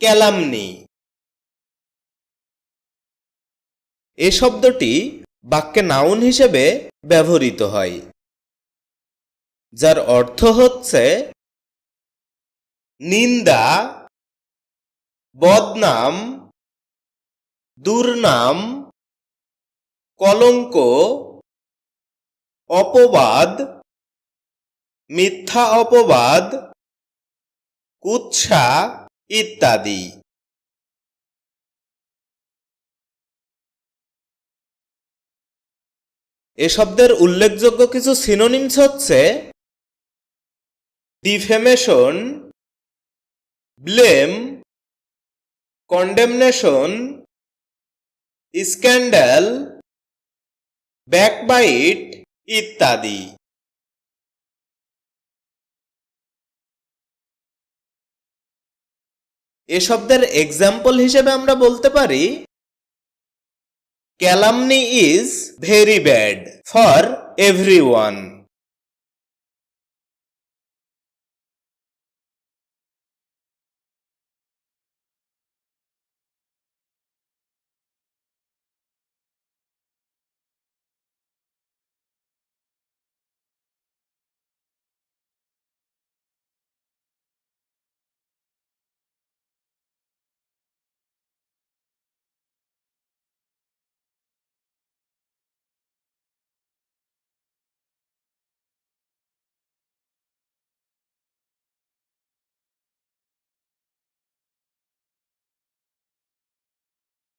ক্যালামনি। এ শব্দটি বাক্যে নাউন হিসেবে ব্যবহৃত হয়, যার অর্থ হচ্ছে নিন্দা, বদনাম, দুর্নাম, কলঙ্ক, অপবাদ, মিথ্যা অপবাদ, কুৎসা ইত্যাদি। এ শব্দের উল্লেখযোগ্য কিছু সিনোনিমস হচ্ছে defamation blame condemnation scandal backbite ইত্যাদি। এ শব্দের এক্সাম্পল হিসেবে আমরা বলতে পারি calumny is very bad for everyone